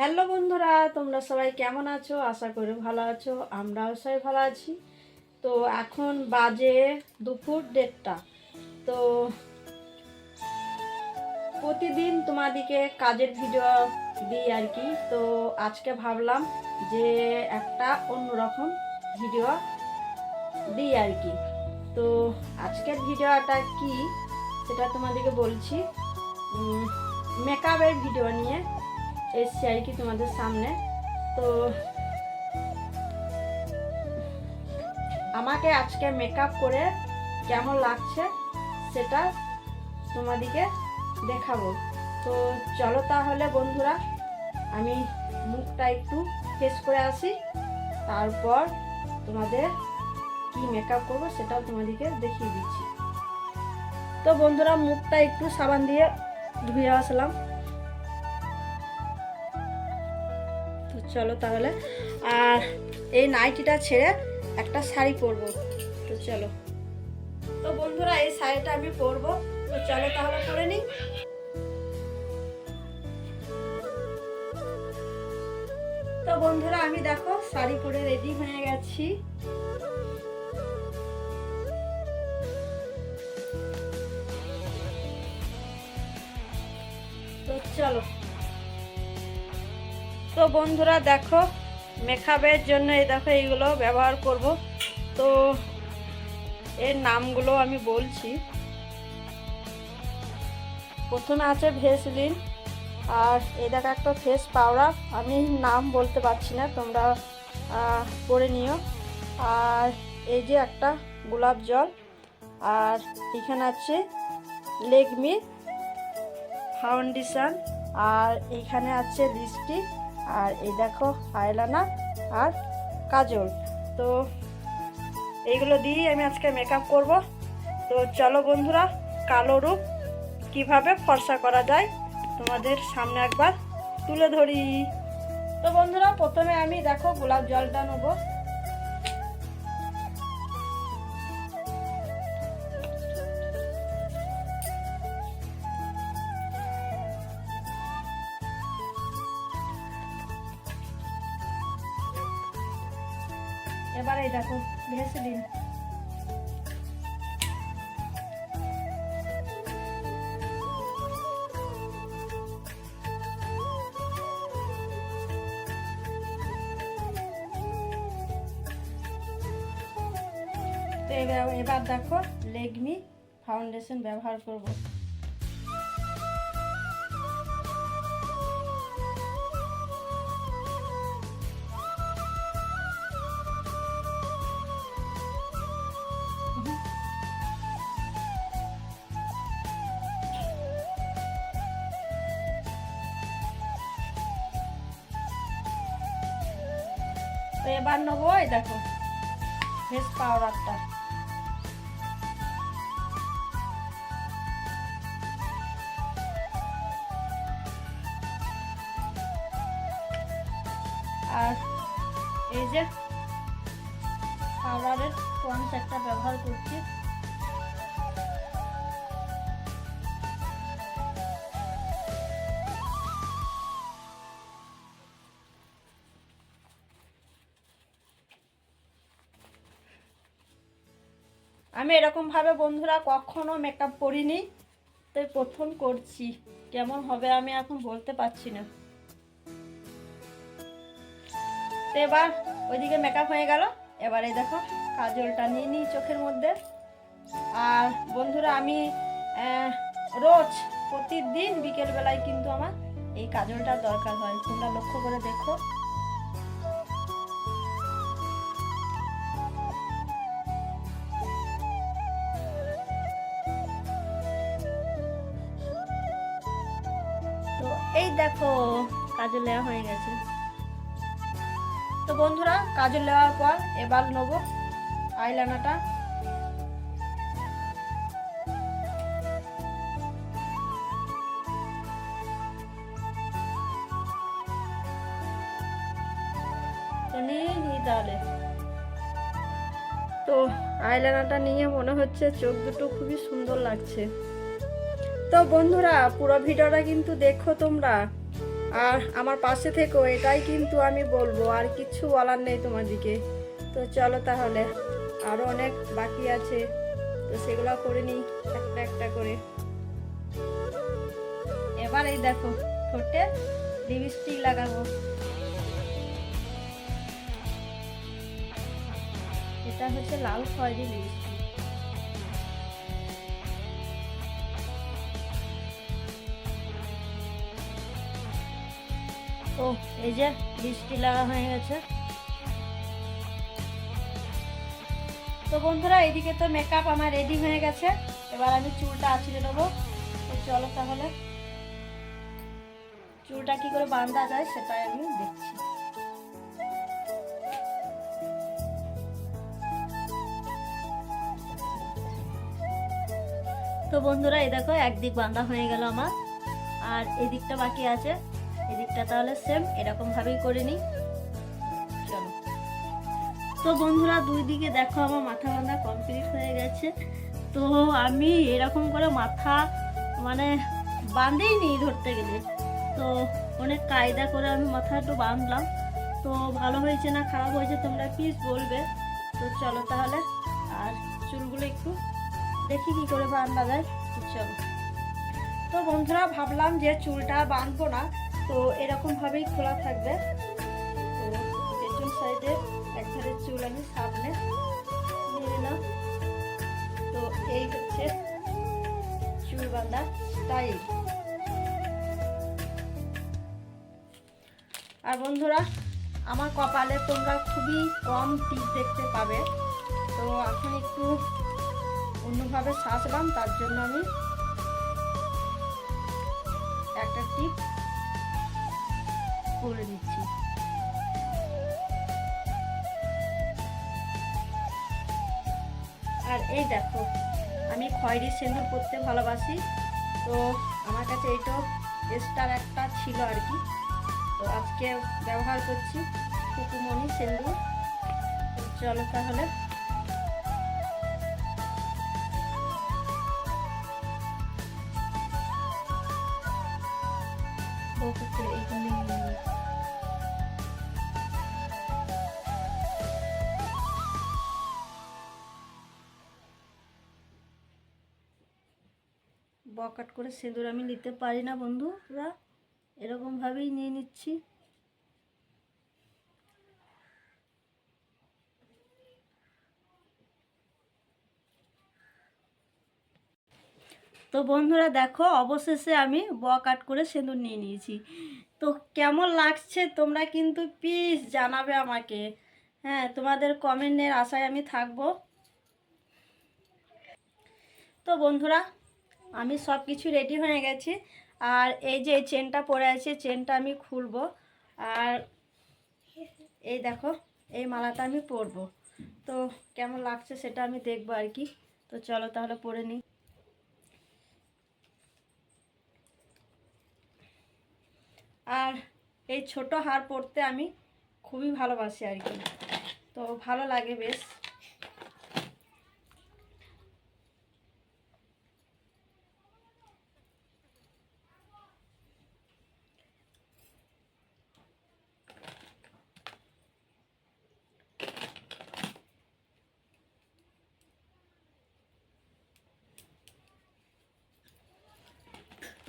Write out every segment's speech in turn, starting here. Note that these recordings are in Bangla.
হ্যালো বন্ধুরা, তোমরা সবাই কেমন আছো? আশা করি ভালো আছো, আমরাও সবাই ভালো আছি। তো এখন বাজে দুপুর দেড়টা। তো প্রতিদিন তোমাদিকে কাজের ভিডিও দিই আর কি। তো আজকে ভাবলাম যে একটা অন্যরকম ভিডিও দিই আর কি। তো আজকের ভিডিওটা কি? সেটা তোমাদেরকে বলছি। মেকআপের ভিডিও নিয়ে। এসছি আর কি তোমাদের সামনে। তো আমাকে আজকে মেকআপ করে কেমন লাগছে সেটা তোমাদিকে দেখাবো। তো চলো তাহলে বন্ধুরা, আমি মুখটা একটু ফেস করে আসি, তারপর তোমাদের কি মেকআপ করব সেটাও তোমাদেরকে দেখিয়ে দিচ্ছি। তো বন্ধুরা, মুখটা একটু সাবান দিয়ে ধুয়ে আসলাম। চলো তাহলে। আর এই নাইটিটা ছেড়ে একটা শাড়ি পরবো। তো চলো। তো বন্ধুরা, এই শাড়িটা আমি পরবো। তো চলো তাহলে পরে নিই। তো বন্ধুরা, আমি দেখো শাড়ি পরে রেডি হয়ে গেছি। তো চলো। তো বন্ধুরা দেখো, মেকআপের জন্য এই দেখো এইগুলো ব্যবহার করব। তো এর নামগুলো আমি বলছি। প্রথমে আছে ভেসলিন, আর এই দেখো একটা ফেস পাউডার। আমি নাম বলতে পারছি না, তোমরা পরে নিও। আর এই যে একটা গোলাপ জল, আর এখানে আছে লেগমি ফাউন্ডেশন, আর এইখানে আছে লিপস্টিক। আর এই দেখো আয়লানা আর কাজল। তো এইগুলো দিয়েই আমি আজকে মেকআপ করব। তো চলো বন্ধুরা, কালো রূপ কীভাবে ফর্সা করা যায় তোমাদের সামনে একবার তুলে ধরি। তো বন্ধুরা, প্রথমে আমি দেখো গোলাপ জলটা নেব। এই দেখো তো এবার এবার দেখো লেগমি ফাউন্ডেশন ব্যবহার করব। এবার নেব এই দেখো ফেস পাউডারটা আর এই যে পাউডারের পঞ্চ একটা ব্যবহার করছি। আমি এরকমভাবে বন্ধুরা কখনো মেকআপ করিনি, তাই প্রথম করছি। কেমন হবে আমি এখন বলতে পারছি না। এবার ওইদিকে মেকআপ হয়ে গেল। এবার এই দেখো, কাজলটা নিয়ে নিই চোখের মধ্যে। আর বন্ধুরা আমি রোজ প্রতিদিন বিকেলবেলায় কিন্তু আমার এই কাজলটার দরকার হয়। তোমরা লক্ষ্য করে দেখো। এই দেখো, কাজল নেওয়া হয়ে গেছে। তো বন্ধুরা, কাজল নেওয়ার পর এবার নেব আইলানাটা। নিই তাহলে। তো আইলানাটা নিয়ে মনে হচ্ছে চোখ দুটো খুবই সুন্দর লাগছে। তো বন্ধুরা, পুরো ভিডিওটা কিন্তু দেখো তোমরা। আর আমার পাশে থেকেও এটাই কিন্তু আমি বলব, আর কিচ্ছু বলার নেই তোমাদিকে তো চলো তাহলে আরও অনেক বাকি আছে। তো সেগুলো করে নিই, একটা একটা করে। এবার এই দেখো, ঠোঁটে লিপস্টিক লাগাবো। এটা হচ্ছে লাল খয়েরি লিপস্টিক ও এই যে বৃষ্টি লাগা হয়ে গেছে। তো বন্ধুরা এদিকে তো মেকআপ আমার রেডি হয়ে গেছে। এবার আমি চুলটা আছড়ে নেব। তো চলো তাহলে। চুলটা কি করে বাঁধা যায় সেটাই আমি দেখছি। তো বন্ধুরা, এই দেখো, একদিক বাঁধা হয়ে গেল আমার। আর এদিকটা বাকি আছে। এদিকটা তাহলে সেম এরকম ভাবেই করে নিই। চলো। তো বন্ধুরা, দুই দিকে দেখো আমার মাথা বাঁধা কমপ্লিট হয়ে গেছে। তো আমি এরকম করে মাথা মানে বাঁধেই নি ধরতে গেলে। তো অনেক কায়দা করে আমি মাথা একটু বাঁধলাম। তো ভালো হয়েছে না খারাপ হয়েছে তোমরা প্লিজ বলবে। তো চলো তাহলে, আর চুলগুলো একটু দেখি কি করে বাঁধা যায়। চলো। তো বন্ধুরা, ভাবলাম যে চুলটা বাঁধবো না। তো এরকম ভাবেই খোলা থাকবে। তো পেছন সাইডে এক ধারের চুল আমি সামনে নিয়ে নিলাম। তো এই হচ্ছে চুল বাঁধা স্টাইল আর বন্ধুরা, আমার কপালে তোমরা খুবই কম টিপ দেখতে পাবে। তো এখন একটু অন্যভাবে সাজলাম, তার জন্য আমি একটা টিপ করে দিচ্ছি। আর এই দেখো, আমি খয়েরি সিঁদুর পরতে ভালোবাসি, তো আমার কাছে এইটাও এক্সট্রার একটা ছিল আর কি। তো আজকে ব্যবহার করছি কুকুমনি সিঁদুর তো চলো তাহলে। বউকে বকাট করে সিঁদুর আমি নিতে পারি না, বন্ধুরা। এরকমভাবেই নিয়ে নিচ্ছি। তো বন্ধুরা, দেখো, অবশেষে আমি ব কাট করে সিঁদুর নিয়ে নিয়েছি। তো কেমন লাগছে তোমরা কিন্তু প্লিজ জানাবে আমাকে। হ্যাঁ তোমাদের কমেন্টের আশায় আমি থাকব। তো বন্ধুরা আমি সব কিছু রেডি হয়ে গেছি। আর এই যে চেনটা পরে আছে চেনটা আমি খুলবো। আর এই দেখো, এই মালাটা আমি পরবো। তো কেমন লাগছে সেটা আমি দেখব আর কি। তো চলো তাহলে পরে নিই। আর এই ছোট হার পরতে আমি খুবই ভালোবাসি আর কি। তো ভালো লাগে বেশ।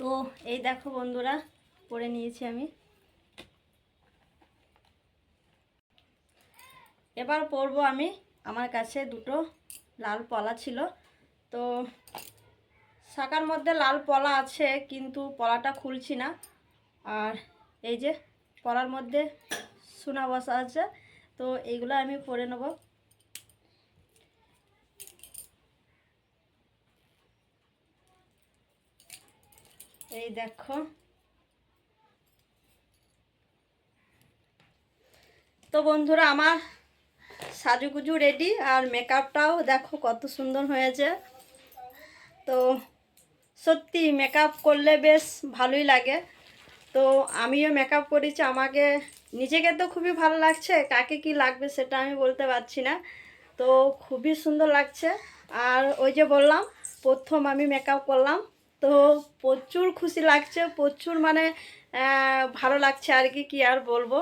তো এই দেখো বন্ধুরা পরে নিয়েছি আমি। এবার পরবো আমি, আমার কাছে দুটো লাল পলা ছিল। তো শাকার মধ্যে লাল পলা আছে, কিন্তু পলাটা খুলছি না। আর এই যে পলার মধ্যে সোনা বসা আছে, তো এইগুলো আমি পরে নেব। এই দেখো। তো বন্ধুরা, আমার সাজুগুজু রেডি আর মেকআপটাও দেখো কত সুন্দর হয়েছে। তো সত্যি মেকআপ করলে বেশ ভালোই লাগে। তো আমিও মেকআপ করেছি, আমাকে নিজেকে তো খুবই ভালো লাগছে, কাকে কি লাগবে সেটা আমি বলতে পারছি না। তো খুবই সুন্দর লাগছে। আর ওই যে বললাম, প্রথম আমি মেকআপ করলাম। তো প্রচুর খুশি লাগছে, প্রচুর মানে ভালো লাগছে আর কি কি আর বলব।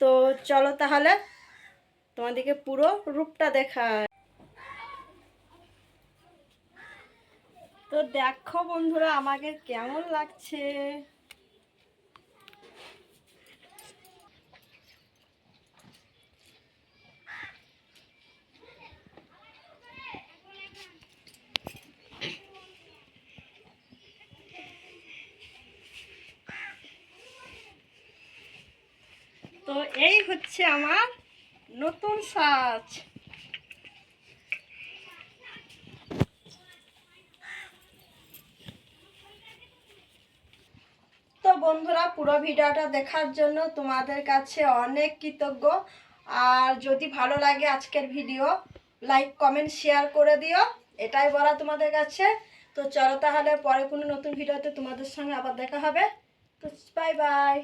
তো চলো তাহলে, তোমাদেরকে পুরো রূপটা দেখায় তো দেখো বন্ধুরা, আমাকে কেমন লাগছে তো এই হচ্ছে আমার নতুন সাজ। তো বন্ধুরা, পুরো ভিডিওটা দেখার জন্য তোমাদের কাছে অনেক কৃতজ্ঞ। আর যদি ভালো লাগে আজকের ভিডিও, লাইক, কমেন্ট, শেয়ার করে দিও। এটাই বলা তোমাদের কাছে। তো চলো তাহলে পরে কোনো নতুন ভিডিওতে তোমাদের সঙ্গে আবার দেখা হবে। তো বাই বাই